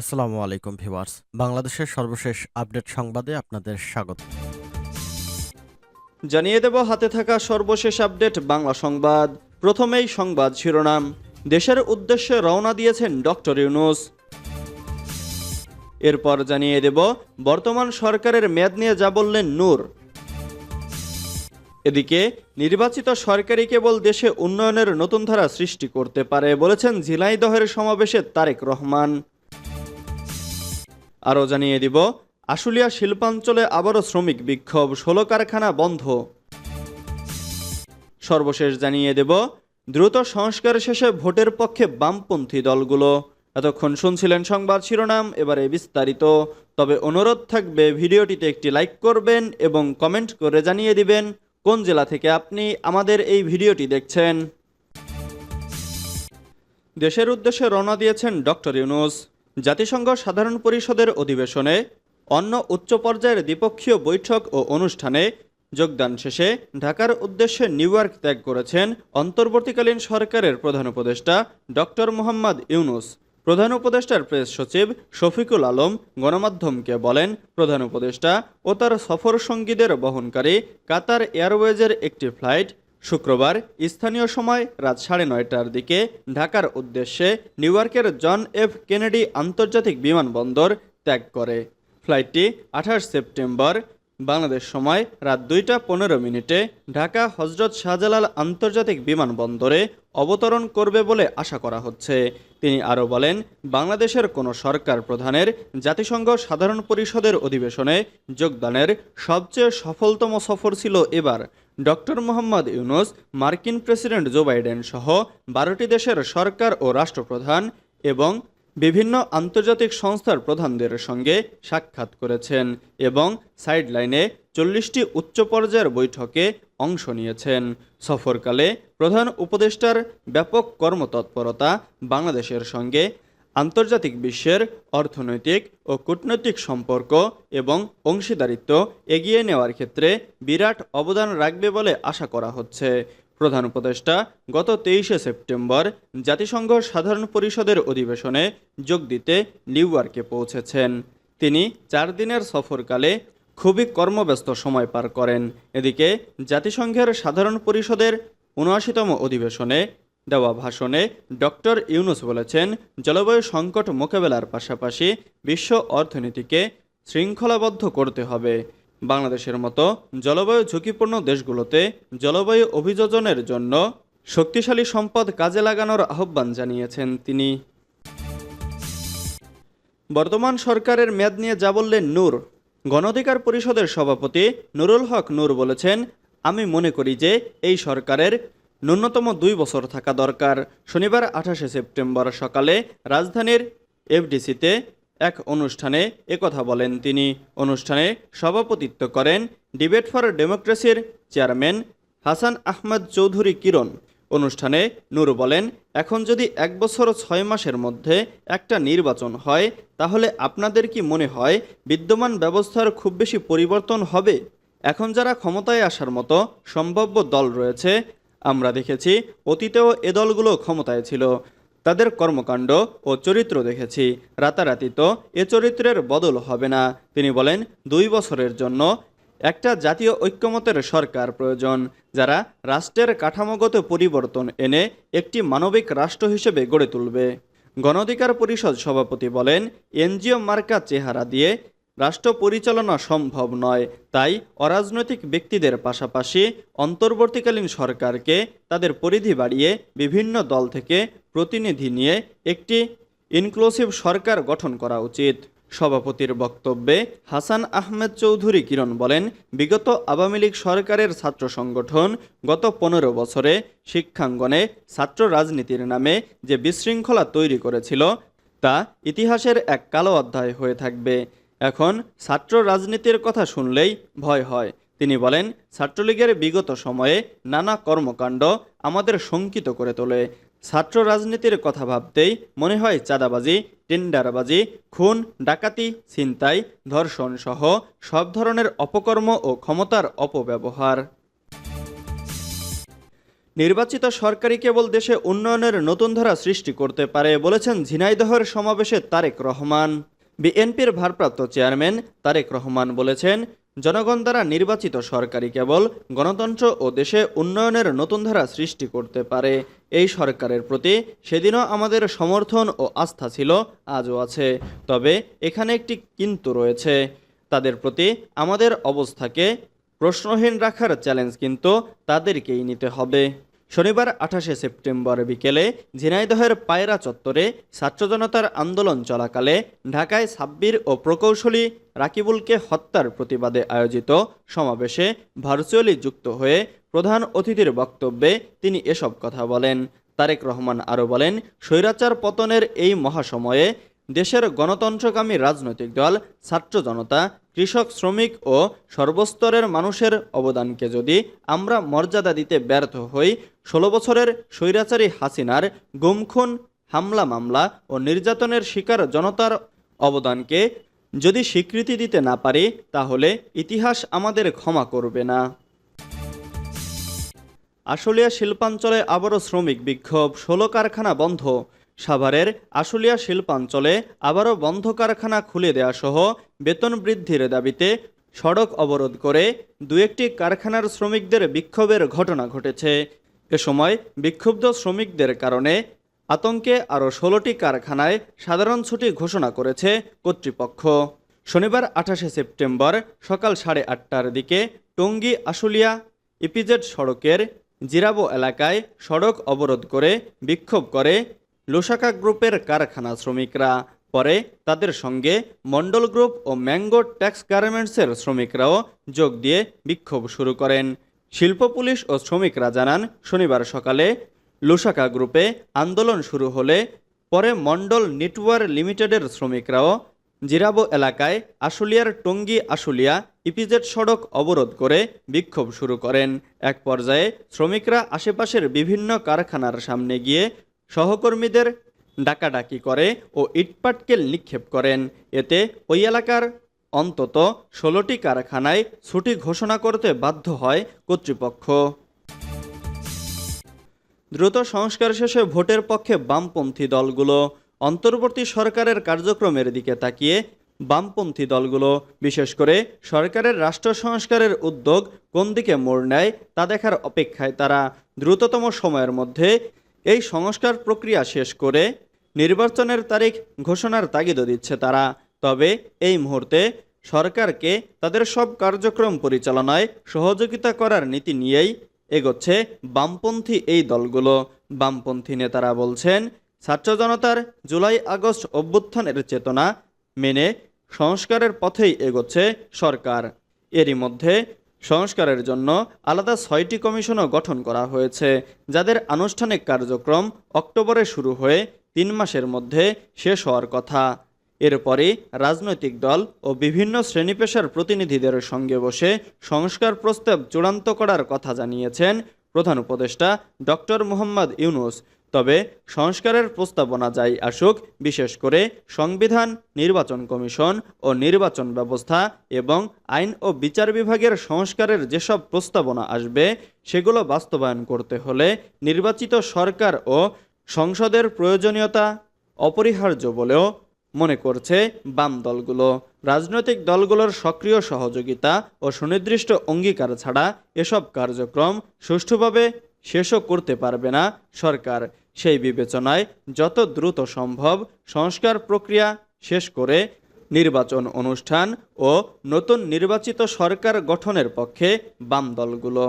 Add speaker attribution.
Speaker 1: আসসালামু আলাইকুম ভিউয়ার্স। বাংলাদেশের সর্বশেষ আপডেট সংবাদে আপনাদের স্বাগত।
Speaker 2: জানিয়ে দেব, হাতে থাকা সর্বশেষ আপডেট বাংলা সংবাদ। প্রথমেই সংবাদ শিরোনাম। দেশের উদ্দেশ্যে রওনা দিয়েছেন ডক্টর ইউনুস। এরপর জানিয়ে দেব, বর্তমান সরকারের মেয়াদ নিয়ে যা বললেন নূর। এদিকে, নির্বাচিত সরকারই কেবল দেশে উন্নয়নের নতুন ধারা সৃষ্টি করতে পারে বলেছেন ঝিনাইদহের সমাবেশে তারেক রহমান। আরও জানিয়ে দিব, আশুলিয়া শিল্পাঞ্চলে আবারও শ্রমিক বিক্ষোভ, ষোলো কারখানা বন্ধ। সর্বশেষ জানিয়ে দেব, দ্রুত সংস্কার শেষে ভোটের পক্ষে বামপন্থী দলগুলো। এতক্ষণ শুনছিলেন সংবাদ শিরোনাম, এবারে বিস্তারিত। তবে অনুরোধ থাকবে, ভিডিওটিতে একটি লাইক করবেন এবং কমেন্ট করে জানিয়ে দিবেন কোন জেলা থেকে আপনি আমাদের এই ভিডিওটি দেখছেন। দেশের উদ্দেশ্যে রওনা দিয়েছেন ডক্টর ইউনুস। জাতিসংঘ সাধারণ পরিষদের অধিবেশনে অন্য উচ্চ পর্যায়ের দ্বিপক্ষীয় বৈঠক ও অনুষ্ঠানে যোগদান শেষে ঢাকার উদ্দেশ্যে নিউ ইয়র্ক ত্যাগ করেছেন অন্তর্বর্তীকালীন সরকারের প্রধান উপদেষ্টা ডক্টর মোহাম্মদ ইউনুস। প্রধান উপদেষ্টার প্রেস সচিব শফিকুল আলম গণমাধ্যমকে বলেন, প্রধান উপদেষ্টা ও তার সফর সঙ্গীদের বহনকারী কাতার এয়ারওয়েজের একটি ফ্লাইট শুক্রবার স্থানীয় সময় রাত সাড়ে নয়টার দিকে ঢাকার উদ্দেশ্যে নিউ ইয়র্কের জন এফ কেনেডি আন্তর্জাতিক বিমানবন্দর ত্যাগ করে। ফ্লাইটটি আঠাশ সেপ্টেম্বর বাংলাদেশ সময় রাত দুইটা পনেরো মিনিটে ঢাকা হজরত শাহজালাল আন্তর্জাতিক বিমানবন্দরে অবতরণ করবে বলে আশা করা হচ্ছে। তিনি আরও বলেন, বাংলাদেশের কোনো সরকার প্রধানের জাতিসংঘ সাধারণ পরিষদের অধিবেশনে যোগদানের সবচেয়ে সফলতম সফর ছিল এবার। ডক্টর মোহাম্মদ ইউনুস, মার্কিন প্রেসিডেন্ট জো বাইডেন সহ বারোটি দেশের সরকার ও রাষ্ট্রপ্রধান এবং বিভিন্ন আন্তর্জাতিক সংস্থার প্রধানদের সঙ্গে সাক্ষাৎ করেছেন এবং সাইডলাইনে চল্লিশটি উচ্চ পর্যায়ের বৈঠকে অংশ নিয়েছেন। সফরকালে প্রধান উপদেষ্টার ব্যাপক কর্মতৎপরতা বাংলাদেশের সঙ্গে, আন্তর্জাতিক বিশ্বের অর্থনৈতিক ও কূটনৈতিক সম্পর্ক এবং অংশীদারিত্ব এগিয়ে নেওয়ার ক্ষেত্রে বিরাট অবদান রাখবে বলে আশা করা হচ্ছে। প্রধান উপদেষ্টা গত তেইশে সেপ্টেম্বর জাতিসংঘ সাধারণ পরিষদের অধিবেশনে যোগ দিতে নিউ ইয়র্কে পৌঁছেছেন। তিনি চার দিনের সফরকালে খুবই কর্মব্যস্ত সময় পার করেন। এদিকে জাতিসংঘের সাধারণ পরিষদের উনআশিতম অধিবেশনে দেওয়া ভাষণে ডক্টর ইউনুস বলেছেন, জলবায়ু সংকট মোকাবেলার পাশাপাশি বিশ্ব অর্থনীতিকে শৃঙ্খলাবদ্ধ করতে হবে। বাংলাদেশের মতো জলবায়ু ঝুঁকিপূর্ণ দেশগুলোতে জলবায়ু অভিযোজনের জন্য শক্তিশালী সম্পদ কাজে লাগানোর আহ্বান জানিয়েছেন তিনি। বর্তমান সরকারের মেয়াদ নিয়ে যা বললেন নূর গণঅধিকার পরিষদের সভাপতি নুরুল হক নূর বলেছেন, আমি মনে করি যে এই সরকারের ন্যূনতম দুই বছর থাকা দরকার। শনিবার আঠাশে সেপ্টেম্বর সকালে রাজধানীর এফডিসিতে এক অনুষ্ঠানে একথা বলেন তিনি। অনুষ্ঠানে সভাপতিত্ব করেন ডিবেট ফর ডেমোক্রেসির চেয়ারম্যান হাসান আহমদ চৌধুরী কিরণ। অনুষ্ঠানে নূর বলেন, এখন যদি এক বছর ছয় মাসের মধ্যে একটা নির্বাচন হয়, তাহলে আপনাদের কি মনে হয় বিদ্যমান ব্যবস্থার খুব বেশি পরিবর্তন হবে? এখন যারা ক্ষমতায় আসার মতো সম্ভাব্য দল রয়েছে, আমরা দেখেছি অতীতেও এ দলগুলো ক্ষমতায় ছিল। তাদের কর্মকাণ্ড ও চরিত্র দেখেছি। রাতারাতি তো এ চরিত্রের বদল হবে না। তিনি বলেন, দুই বছরের জন্য একটা জাতীয় ঐক্যমতের সরকার প্রয়োজন, যারা রাষ্ট্রের কাঠামোগত পরিবর্তন এনে একটি মানবিক রাষ্ট্র হিসেবে গড়ে তুলবে। গণধিকার পরিষদ সভাপতি বলেন, এনজিও মার্কা চেহারা দিয়ে রাষ্ট্র পরিচালনা সম্ভব নয়, তাই অরাজনৈতিক ব্যক্তিদের পাশাপাশি অন্তর্বর্তীকালীন সরকারকে তাদের পরিধি বাড়িয়ে বিভিন্ন দল থেকে প্রতিনিধি নিয়ে একটি ইনক্লুসিভ সরকার গঠন করা উচিত। সভাপতির বক্তব্যে হাসান আহমেদ চৌধুরী কিরণ বলেন, বিগত আওয়ামী লীগ সরকারের ছাত্র সংগঠন গত পনেরো বছরে শিক্ষাঙ্গনে ছাত্র রাজনীতির নামে যে বিশৃঙ্খলা তৈরি করেছিল, তা ইতিহাসের এক কালো অধ্যায় হয়ে থাকবে। এখন ছাত্র রাজনীতির কথা শুনলেই ভয় হয়। তিনি বলেন, ছাত্রলীগের বিগত সময়ে নানা কর্মকাণ্ড আমাদের শঙ্কিত করে তোলে। ছাত্র রাজনীতির কথা ভাবতেই মনে হয় চাঁদাবাজি, টেন্ডারবাজি, খুন, ডাকাতি, ছিনতাই ধর্ষণ সহ সব ধরনের অপকর্ম ও ক্ষমতার অপব্যবহার। নির্বাচিত সরকারি কেবল দেশে উন্নয়নের নতুন ধারা সৃষ্টি করতে পারে বলেছেন ঝিনাইদহের সমাবেশে তারেক রহমান। বিএনপির ভারপ্রাপ্ত চেয়ারম্যান তারেক রহমান বলেছেন, জনগণ দ্বারা নির্বাচিত সরকারই কেবল গণতন্ত্র ও দেশে উন্নয়নের নতুন ধারা সৃষ্টি করতে পারে। এই সরকারের প্রতি সেদিনও আমাদের সমর্থন ও আস্থা ছিল, আজও আছে। তবে এখানে একটি কিন্তু রয়েছে। তাদের প্রতি আমাদের অবস্থাকে প্রশ্নহীন রাখার চ্যালেঞ্জ কিন্তু তাদেরকেই নিতে হবে। শনিবার আঠাশে সেপ্টেম্বর বিকেলে ঝিনাইদহের পায়রা চত্বরে ছাত্র জনতার আন্দোলন চলাকালে ঢাকায় সাব্বির ও প্রকৌশলী রাকিবুলকে হত্যার প্রতিবাদে আয়োজিত সমাবেশে ভার্চুয়ালি যুক্ত হয়ে প্রধান অতিথির বক্তব্যে তিনি এসব কথা বলেন। তারেক রহমান আরও বলেন, স্বৈরাচার পতনের এই মহাসময়ে দেশের গণতন্ত্রকামী রাজনৈতিক দল, ছাত্র জনতা কৃষক, শ্রমিক ও সর্বস্তরের মানুষের অবদানকে যদি আমরা মর্যাদা দিতে ব্যর্থ হই, ষোলো বছরের স্বৈরাচারী হাসিনার গুমখুন হামলা মামলা ও নির্যাতনের শিকার জনতার অবদানকে যদি স্বীকৃতি দিতে না পারি, তাহলে ইতিহাস আমাদের ক্ষমা করবে না। আশুলিয়া শিল্পাঞ্চলে আবারও শ্রমিক বিক্ষোভ, ষোলো কারখানা বন্ধ সাভারের আশুলিয়া শিল্পাঞ্চলে আবারও বন্ধ কারখানা খুলে দেওয়া সহ বেতন বৃদ্ধির দাবিতে সড়ক অবরোধ করে দু একটি কারখানার শ্রমিকদের বিক্ষোভের ঘটনা ঘটেছে। এ সময় বিক্ষুব্ধ শ্রমিকদের কারণে আতঙ্কে আরও ষোলোটি কারখানায় সাধারণ ছুটি ঘোষণা করেছে কর্তৃপক্ষ। শনিবার আঠাশে সেপ্টেম্বর সকাল সাড়ে আটটার দিকে টঙ্গী আশুলিয়া ইপিজেড সড়কের জিরাবো এলাকায় সড়ক অবরোধ করে বিক্ষোভ করে লোসাকা গ্রুপের কারখানা শ্রমিকরা, পরে তাদের সঙ্গে মন্ডল গ্রুপ ও ম্যাঙ্গো ট্যাক্স গার্মেন্টসের শ্রমিকরাও যোগ দিয়ে বিক্ষোভ শুরু করেন। শিল্প পুলিশ ও শ্রমিকরা জানান, শনিবার সকালে লোসাকা গ্রুপে আন্দোলন শুরু হলে পরে মন্ডল নেটওয়ার লিমিটেডের শ্রমিকরাও জিরাবো এলাকায় আশুলিয়ার টঙ্গী আশুলিয়া ইপিজেড সড়ক অবরোধ করে বিক্ষোভ শুরু করেন। এক পর্যায়ে শ্রমিকরা আশেপাশের বিভিন্ন কারখানার সামনে গিয়ে সহকর্মীদের ডাকাডাকি করে ও ইটপাটকেল নিক্ষেপ করেন। এতে ওই এলাকার অন্তত ষোলোটি কারখানায় ছুটি ঘোষণা করতে বাধ্য হয় কর্তৃপক্ষ। দ্রুত সংস্কার শেষে ভোটের পক্ষে বামপন্থী দলগুলো অন্তর্বর্তী সরকারের কার্যক্রমের দিকে তাকিয়ে বামপন্থী দলগুলো, বিশেষ করে সরকারের রাষ্ট্র সংস্কারের উদ্যোগ কোন দিকে মোড় নেয় তা দেখার অপেক্ষায় তারা দ্রুততম সময়ের মধ্যে এই সংস্কার প্রক্রিয়া শেষ করে নির্বাচনের তারিখ ঘোষণার তাগিদও দিচ্ছে তারা। তবে এই মুহূর্তে সরকারকে তাদের সব কার্যক্রম পরিচালনায় সহযোগিতা করার নীতি নিয়েই এগোচ্ছে বামপন্থী এই দলগুলো। বামপন্থী নেতারা বলছেন, ছাত্র জনতার জুলাই আগস্ট অভ্যুত্থানের চেতনা মেনে সংস্কারের পথেই এগোচ্ছে সরকার। এরই মধ্যে সংস্কারের জন্য আলাদা ছয়টি কমিশনও গঠন করা হয়েছে, যাদের আনুষ্ঠানিক কার্যক্রম অক্টোবরে শুরু হয়ে তিন মাসের মধ্যে শেষ হওয়ার কথা। এরপরই রাজনৈতিক দল ও বিভিন্ন শ্রেণীপেশার প্রতিনিধিদের সঙ্গে বসে সংস্কার প্রস্তাব চূড়ান্ত করার কথা জানিয়েছেন প্রধান উপদেষ্টা ডক্টর মোহাম্মদ ইউনুস। তবে সংস্কারের প্রস্তাবনা যাই আসুক, বিশেষ করে সংবিধান, নির্বাচন কমিশন ও নির্বাচন ব্যবস্থা এবং আইন ও বিচার বিভাগের সংস্কারের যেসব প্রস্তাবনা আসবে, সেগুলো বাস্তবায়ন করতে হলে নির্বাচিত সরকার ও সংসদের প্রয়োজনীয়তা অপরিহার্য বলেও মনে করছে বাম দলগুলো। রাজনৈতিক দলগুলোর সক্রিয় সহযোগিতা ও সুনির্দিষ্ট অঙ্গীকার ছাড়া এসব কার্যক্রম সুষ্ঠুভাবে শেষও করতে পারবে না সরকার। সেই বিবেচনায় যত দ্রুত সম্ভব সংস্কার প্রক্রিয়া শেষ করে নির্বাচন অনুষ্ঠান ও নতুন নির্বাচিত সরকার গঠনের পক্ষে বাম দলগুলো।